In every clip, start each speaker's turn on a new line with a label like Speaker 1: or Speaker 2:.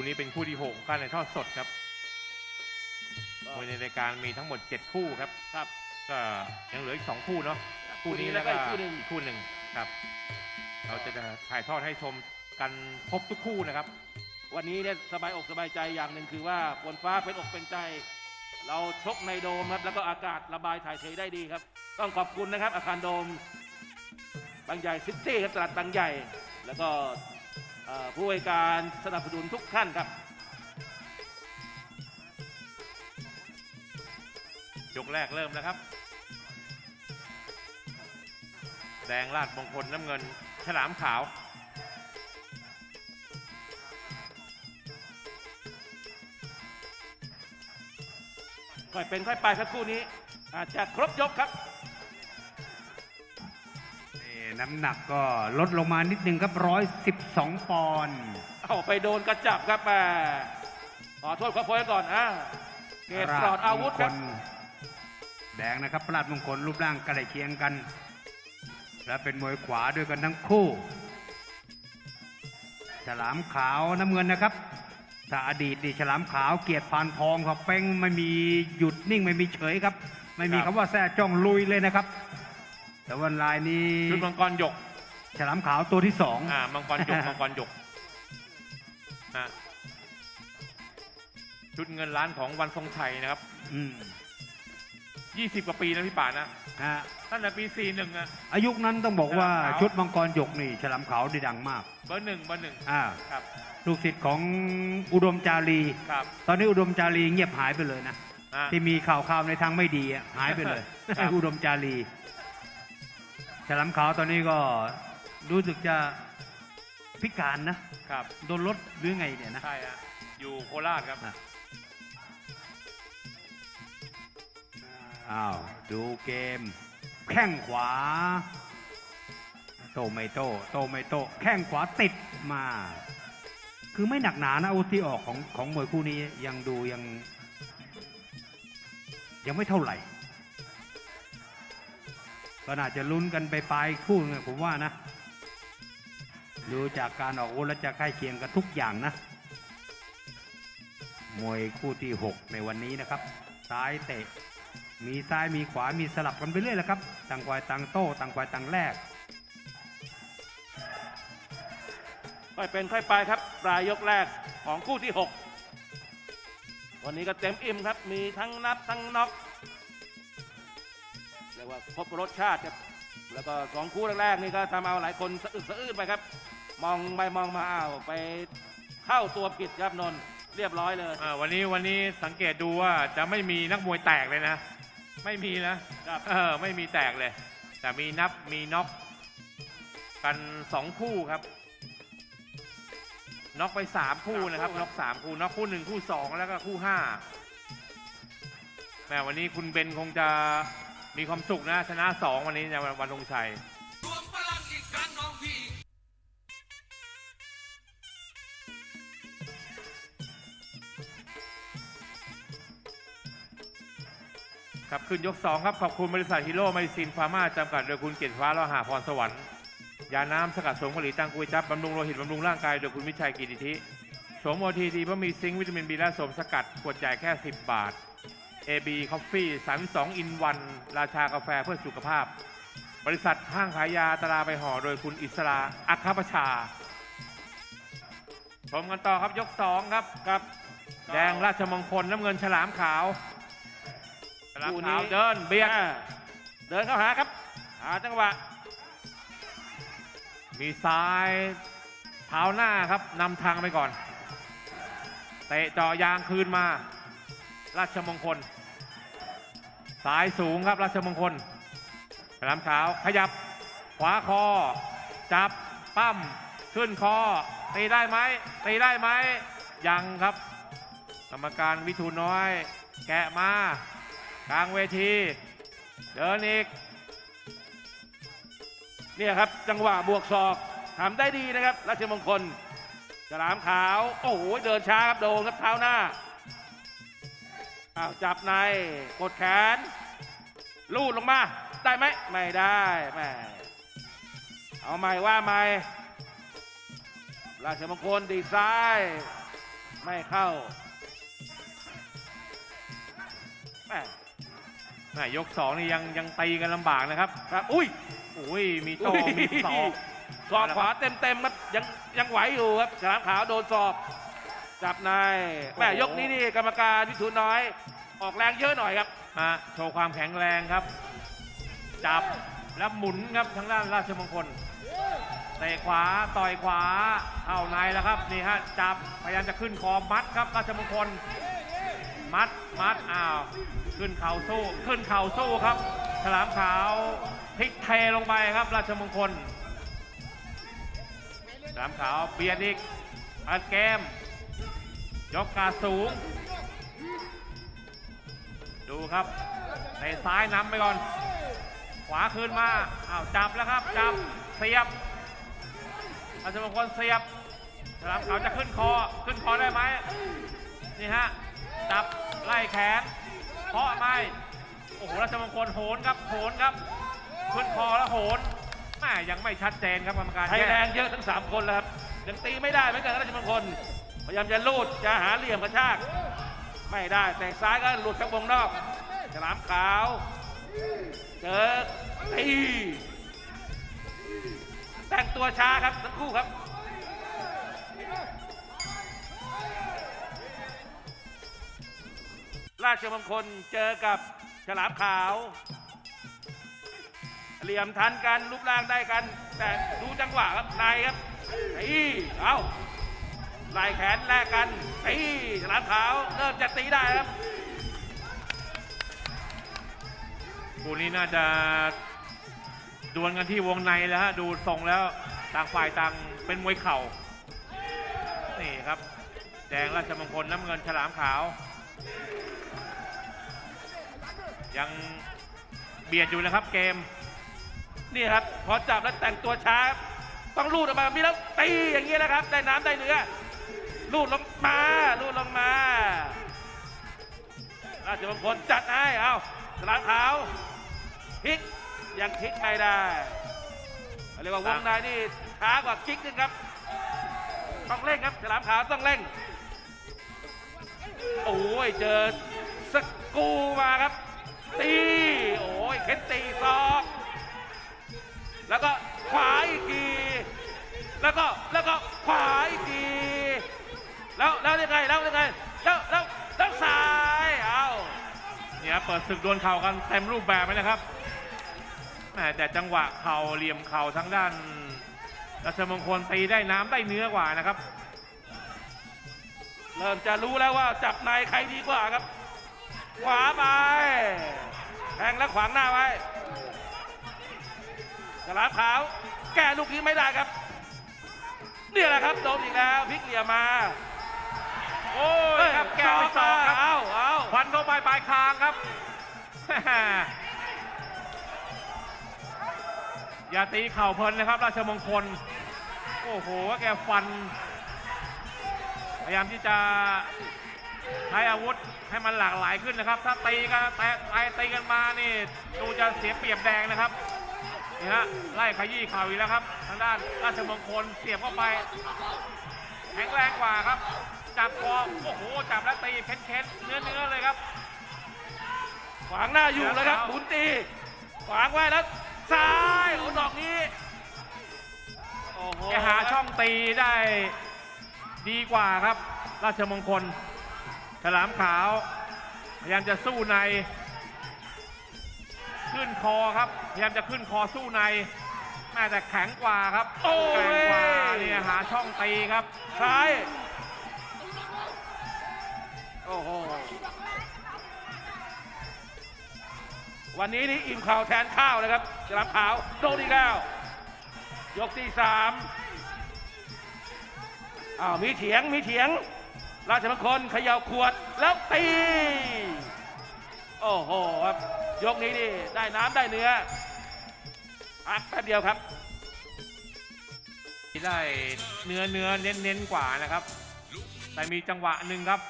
Speaker 1: คู่นี้เป็นคู่ที่หกของการในทอดสดครับมวยในรายการมีทั้งหมด 7 คู่ครับ
Speaker 2: ครับ
Speaker 1: ก็ยังเหลืออีก 2 คู่เนาะ
Speaker 2: คู่นี้แล้วก็อีกคู่หนึ่ง
Speaker 1: อีกคู่หนึ่งครับ เราจะถ่ายทอดให้ชมกันครบทุกคู่นะครับ
Speaker 2: วันนี้เนี่ยสบายอกสบายใจอย่างหนึ่งคือว่าฝนฟ้าเป็นอกเป็นใจ เราชกในโดมครับแล้วก็อากาศระบายถ่ายเทได้ดีครับ ต้องขอบคุณนะครับ อาคารโดมบางใหญ่ซิตี้ครับตลาดบางใหญ่ แล้วก็เอ่อ ผู้บริการสนับสนุนทุกท่านครับ
Speaker 1: ยกแรกเริ่มนะครับ แดงลาดมงคลน้ำเงิน ฉลามขาว
Speaker 2: ค่อยเป็นค่อยไปครับคู่นี้ อาจจะครบยกครับ
Speaker 3: นี่น้ำหนักก็ลดลงมานิดนึงครับร้อยสิบสองปอนด์
Speaker 2: เอาไปโดนกระจับครับแม่ขอโทษขอโพยก่อนอะเกตปลอดอาวุธครับ
Speaker 3: มงลแดงนะครับปราดมงคลรูปร่างใกล้เคียงกัน และเป็นมวยขวาด้วยกันทั้งคู่ ฉลามขาวน้ำเงินนะครับถ้าอดีตนี่ฉลามขาวเกียรติพานทองครับเป้งไม่มีหยุดนิ่งไม่มีเฉยครับ ไม่มี
Speaker 1: ครั
Speaker 3: คำ
Speaker 1: บ
Speaker 3: ว่าแซ่จ้องลุยเลยนะครับ แต่วันลายนี้
Speaker 1: ชุดมังกรหยก
Speaker 3: ฉลามขาวตัวที่สอง
Speaker 1: อ่า มังกรหยก มังกรหยกอะชุดเงินล้านของวันทรงชัยนะครับ
Speaker 3: อืม
Speaker 1: 20 กว่าปีนะพี่ป่านะ
Speaker 3: ฮะ
Speaker 1: ตั้งแต่ปี 41 อะ
Speaker 3: อายุนั้นต้องบอกว่า
Speaker 1: ฉลามขาว
Speaker 3: ชุดมังกรหยกนี่ฉลามขาวดีดังมาก
Speaker 1: เบอร์หนึ่งเบอร์หนึ่ง
Speaker 3: อ่า
Speaker 1: ครับ
Speaker 3: ลูกศิษย์ของอุดมจารี
Speaker 1: ครับ
Speaker 3: ตอนนี้อุดมจารีเงียบหายไปเลยนะ
Speaker 1: อะ
Speaker 3: ที่มีข่าวข่าวในทางไม่ดีอะหายไปเลย
Speaker 1: ครับ
Speaker 3: อุดมจารี ฉลามขาวตอนนี้ก็รู้สึกจะพิการนะ ครับ โดนรถหรือไงเนี่ยนะ
Speaker 1: ใช่ฮะอยู่โคราชครับ
Speaker 3: อะ อ้าว ดูเกม แข้งขวา โตไม่โต โตไม่โต แข้งขวาติดมา คือไม่หนักหนานะอาวุธที่ออกของของมวยคู่นี้ยังดูยัง ยังไม่เท่าไหร่ ก็น่าจะลุ้นกันไปปลายคู่นึงอะผมว่านะดูจากการออกอาวุธและจะใกล้เคียงกันทุกอย่างนะ มวยคู่ที่ 6 ในวันนี้นะครับ ซ้ายเตะ มีซ้ายมีขวามีสลับกันไปเรื่อยแหละครับต่างฝ่ายต่างโต้ต่างฝ่ายต่างแลก
Speaker 2: ค่อยเป็นค่อยไปครับปลายยกแรกของคู่ที่ 6 วันนี้ก็เต็มอิ่มครับ มีทั้งนับทั้งน็อก เรียกว่าครบรสชาติครับแล้วก็สองคู่แรกๆนี่ก็ทำเอาหลายคนสะอึกสะอื้นไปครับ มองไปมองมาอ้าวไปเข้าตัวผิดครับนนท์เรียบร้อยเลย
Speaker 1: อ่าวันนี้วันนี้สังเกตดูว่าจะไม่มีนักมวยแตกเลยนะ ไม่มีนะครับเออไม่มีแตกเลย แต่มีนับมีน็อกกันสองคู่ครับน็อกไปสามคู่นะครับน็อกสามคู่น็อกคู่หนึ่งคู่สองแล้วก็คู่ห้าแม่วันนี้คุณเบนคงจะ มีความสุขนะ ชนะสองวันนี้ในวันวันธงชัย
Speaker 4: รวมพลังอีกครั้งน้องพี่
Speaker 1: ครับขึ้นยก 2 ครับ ขอบคุณบริษัทฮีโร่ไมซินฟาร์มาจำกัดโดยคุณเกียรติฟ้าและหาพรสวรรค์ ยาน้ำสกัดสมผลิตตังกุยจับบำรุงโลหิตบำรุงร่างกายโดยคุณวิชัยกิติธิสวมโอทีดีเพราะมีซิงค์วิตามินบีและสมสกัดขวดใหญ่แค่ 10 บาท AB Coffee 32 in 1 ราชากาแฟเพื่อสุขภาพ บริษัทห้างขายยาตราไปห่อโดยคุณอิสราอัคคประชา ชมกันต่อครับยก 2 ครับ
Speaker 2: ครับ
Speaker 1: แดงราชมงคลน้ำเงินฉลามขาวฉลาม
Speaker 2: คู่นี้
Speaker 1: ขาวเดินเบียด
Speaker 2: อ่าเดินเข้าหาครับ หาจังหวะ
Speaker 1: มีซ้ายเท้าหน้าครับนำทางไปก่อนเตะเจาะยางคืนมา ราชมงคล ซ้ายสูงครับราชมงคลฉลามขาวขยับ ขวาคอ จับปั้มขึ้นคอตีได้ไหมตีได้ไหมยังครับ กรรมการวิทูน้อย แกะมากลางเวที เดินอีก
Speaker 2: เนี่ยครับจังหวะบวกศอกทำได้ดีนะครับ ราชมงคลฉลามขาว โอ้โห เดินช้าครับโดนครับเท้าหน้า อ้าวจับในกดแขน ลูดลงมา ได้ไหมไม่ได้แม่เอาใหม่ว่าใหม่ราชมงคลดีดซ้าย ไม่เข้าแม่
Speaker 1: แม่ยกสองนี่ยังยังตีกันลำบากนะครับ
Speaker 2: ครับ อุ้ย
Speaker 1: อุ้ยมีโต้
Speaker 2: อุ้ย
Speaker 1: มีศอก
Speaker 2: ศอกขวาเต็มเต็มๆครับยังยังไหวอยู่ครับฉลามขาวโดนศอก จับในแม่ยกนี้นี่กรรมการวิทูลน้อย ออกแรงเยอะหน่อยครับ
Speaker 1: มาโชว์ความแข็งแรงครับ จับแล้วหมุนครับทางด้านราชมงคลเตะขวาต่อยขวาเข้าในแล้วครับนี่ฮะจับพยายามจะขึ้นคอมัดครับราชมงคล มัดมัดอ้าวขึ้นเข่าสู้ขึ้นเข่าสู้ครับ ฉลามขาวพลิกเทลงไปครับ ราชมงคลฉลามขาวเบียดอีกอัดเกม ยกกาดสูง ดูครับเตะซ้ายนำไปก่อน ขวาคืนมาอ้าวจับแล้วครับ จับเสียบราชมงคลเสียบฉลามขาวจะขึ้นคอขึ้นคอได้ไหมนี่ฮะจับไล่แขนเคาะไม่โอ้โหราชมงคลโหนครับโหนครับขึ้นคอแล้วโหนแม่ยังไม่ชัดเจนครับกรรมการ
Speaker 2: ใช้
Speaker 1: แยก
Speaker 2: แรงเยอะทั้ง 3 คนแล้วครับยังตีไม่ได้เหมือนกันราชมงคล พยายามจะลูดจะหาเหลี่ยมกระชากไม่ได้แต่ซ้ายก็หลุดจากวงนอกฉลามขาว เจอตีแต่งตัวช้าครับทั้งคู่ครับราชมงคลเจอกับฉลามขาว เหลี่ยมทันกันรูปร่างได้กัน แต่ดูจังหวะครับนายครับตีเอาลา ยแขนแลกกันตีฉลามขาวเริ่มจะตีได้ครับ
Speaker 1: คู่นี้น่าจะดวลกันที่วงในแล้วฮะดูทรงแล้วต่างฝ่ายต่างเป็นมวยเข่านี่ครับ แดงราชมงคลน้ำเงินฉลามขาว ยังเบียดอยู่นะครับเกม
Speaker 2: นี่ครับพอจับแล้วแต่งตัวช้า ต้องลูดออกมามีแล้วตีอย่างนี้นะครับ ได้น้ำได้เนื้อ ลูดลงมาลูดลงมาราชมงคลจัดให้เอาฉลามขาวพลิกยังพลิกไม่ได้เรียกว่าวงในนี่ช้ากว่าคิกนึงครับ ต้องเร่งครับฉลามขาวต้องเร่งโอ้ยเจอสกูมาครับ ตีโอ้ยเข็นตีศอกแล้วก็ขวาอีกทีแล้วก็แล้วก็ขวาอีกที แล้วแล้วยังไงแล้วยังไงแล้วแล้วแล้วซ้ายเอา
Speaker 1: เนี่ยเปิดศึกดวลเข่ากันเต็มรูปแบบเลยนะครับแต่จังหวะเข่าเหลี่ยมเข่าทางด้านราชมงคลตีได้น้ำได้เนื้อกว่านะครับ
Speaker 2: เริ่มจะรู้แล้วว่าจับในใครดีกว่าครับ ขวาไปแทงแล้วขวางหน้าไว้ฉลาขาว แก้ลูกนี้ไม่ได้ครับ นี่แหละครับโดนอีกแล้วพลิกเหลี่ยมมา
Speaker 1: โอ้ยครับแก้ไปสองครับ
Speaker 2: เอาเอา
Speaker 1: ฟันเข้าไปปลายคางครับ อย่าตีเข่าเพลินนะครับ ราชมงคล โอ้โหแกฟัน พยายามที่จะใช้อาวุธให้มันหลากหลายขึ้นนะครับ ถ้าตีกันแต่ไปตีกันมานี่ดูจะเสียเปรียบแดงนะครับนี่ฮะไล่ขยี้เข่าอีกแล้วครับ ทางด้านราชมงคลเสียบเข้าไปแข็งแรงกว่าครับ จับคอโอ้โหจับแล้วตีเค้นๆเนื้อเนื้อๆเลยครับ
Speaker 2: ขวางหน้าอยู่แล้วครับหมุนตี ขวางไว้แล้วซ้ายโอ้ดอกนี้โอ้โห
Speaker 1: แกหาช่องตีได้ดีกว่าครับ ราชมงคล ฉลามขาว พยายามจะสู้ใน ขึ้นคอครับ พยายามจะขึ้นคอสู้ในแม่แต่แข็งกว่าครับ
Speaker 2: โอ้
Speaker 1: แข็ง
Speaker 2: ย
Speaker 1: กว่าเนี่ยหาช่องตีครับ
Speaker 2: ซ้าย โอ้โหวันนี้นี่อิ่มข่าวแทนข้าวนะครับฉลามขาวโดนอีกแล้วยกที่สามอ้าวมีเถียงมีเถียง ราชมงคลเขย่าขวดแล้วตี โอ้โหครับ ยกนี้นี่ได้น้ำได้เนื้อพักแป๊บเดียวครับ
Speaker 1: ได้เนื้อเนื้อเน้นเน้นๆกว่านะครับ แต่มีจังหวะหนึ่งครับ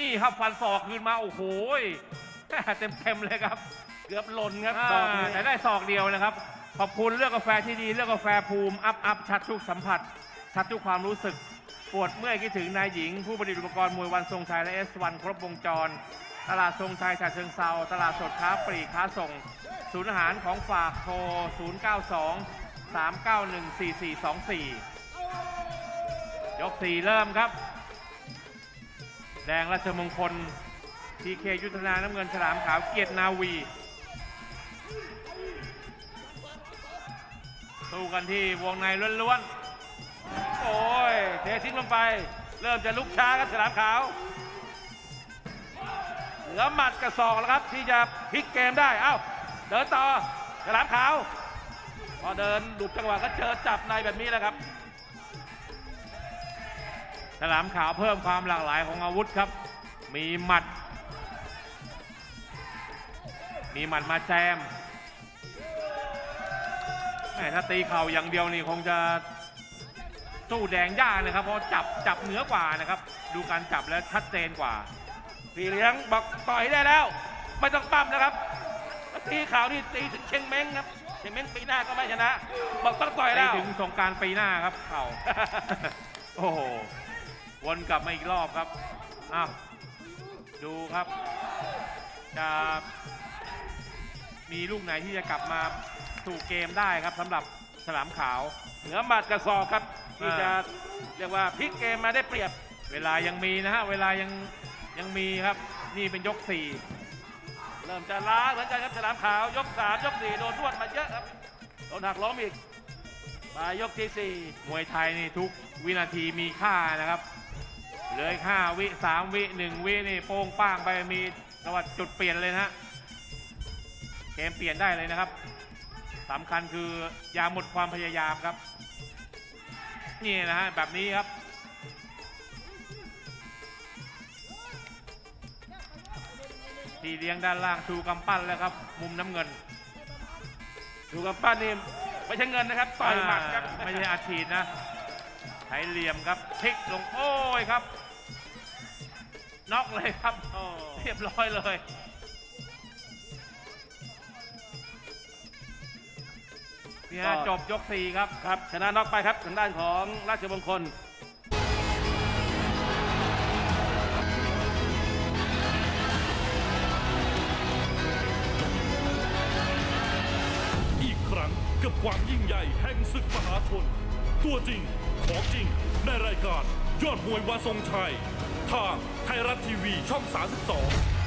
Speaker 1: นี่ครับฟันศอกคืนมาโอ้โหเต็มเต็มๆเลยครับ
Speaker 2: เกือบหล่นครับ
Speaker 1: อ่า
Speaker 2: ดอกนี้
Speaker 1: แต่ได้ศอกเดียวนะครับ ขอบคุณเลือกกาแฟที่ดีเลือกกาแฟภูมิอัพอัพชัดทุกสัมผัส ชัดทุกความรู้สึกปวดเมื่อยคิดถึงนายหญิง ผู้ผลิตอุปกรณ์มวยวันทรงชัยและเอสวันครบวงจร ตลาดทรงชัยฉะเชิงเซาตลาดสดค้าปลีกค้าส่ง ศูนย์อาหารของฝากโทร 092 391 4424 ยก 4 เริ่มครับ แดงราชมงคลทีเคยุทธนาน้ำเงินฉลามขาวเกียรตินาวีสู้กันที่วงในล้วนๆ
Speaker 2: โอ้ยเททิ้งลงไป เริ่มจะลุกช้าครับฉลามขาว เหลือหมัดกระสอกแล้วครับ ที่จะพลิกเกมได้ เอ้า เดินต่อฉลามขาว พอเดินหลุดจังหวะก็เจอจับในแบบนี้แหละครับ
Speaker 1: ฉลามขาวเพิ่มความหลากหลายของอาวุธครับ มีหมัด มีหมัดมาแจมแหม่ถ้าตีเข่าอย่างเดียวนี่คงจะสู้แดงยากนะครับ เพราะจับจับเหนือกว่านะครับ ดูการจับแล้วชัดเจนกว่า
Speaker 2: พี่เลี้ยงบอกต่อยได้แล้ว ไม่ต้องปั้มนะครับตีข่าวนี่ตีถึงเชงเม้งครับเชงเม้งปีหน้าก็ไม่ชนะ บอกต้องต่อย
Speaker 1: ไป
Speaker 2: แล้ว
Speaker 1: ถึงสงกรารปีหน้าครับเข่าโอ้โห วนกลับมาอีกรอบครับอ้าวดูครับ จะมีลูกไหนที่จะกลับมาสู่เกมได้ครับสำหรับฉลามขาว
Speaker 2: เหนือหมัดกระสอบครับที่จะเรียกว่าพลิกเกมมาได้เปรียบ
Speaker 1: เวลายังมีนะฮะเวลายังยังมีครับ นี่เป็นยกสี่
Speaker 2: เริ่มจะล้าเหมือนกันครับฉลามขาวยกสามยกสี่โดนรวดมาเยอะครับโดนหักล้มอีกมายกที่สี่
Speaker 1: มวยไทยนี่ทุกวินาทีมีค่านะครับ เหลืออีกห้าวิสามวิหนึ่งวินี่โป้งป้างไปมีสวัสดจุดเปลี่ยนเลยนะฮะเกมเปลี่ยนได้เลยนะครับสำคัญคืออย่าหมดความพยายามครับ นี่นะฮะแบบนี้ครับที่เลี้ยงด้านล่างชูกำปั้นแล้วครับ มุมน้ำเงิน
Speaker 2: ดูกับป้านนี่ไม่ใช่เงินนะครับต่อยหมัดครับ
Speaker 1: อ่าไม่ใช่อาชีพนะใช้เหลี่ยมครับพลิกลงโอ้ยครับ น็อกเลยครับ
Speaker 2: โอ้
Speaker 1: เรียบร้อยเลยนี่ฮะจบยกสี่ครับ
Speaker 2: ครับชนะน็อกไปครับทางด้านของราชมงคล
Speaker 5: อีกครั้งกับความยิ่งใหญ่แห่งศึกมหาชน ตัวจริง ของจริง ในรายการ ยอดมวยวันทรงชัย ทางไทยรัฐทีวีช่อง 32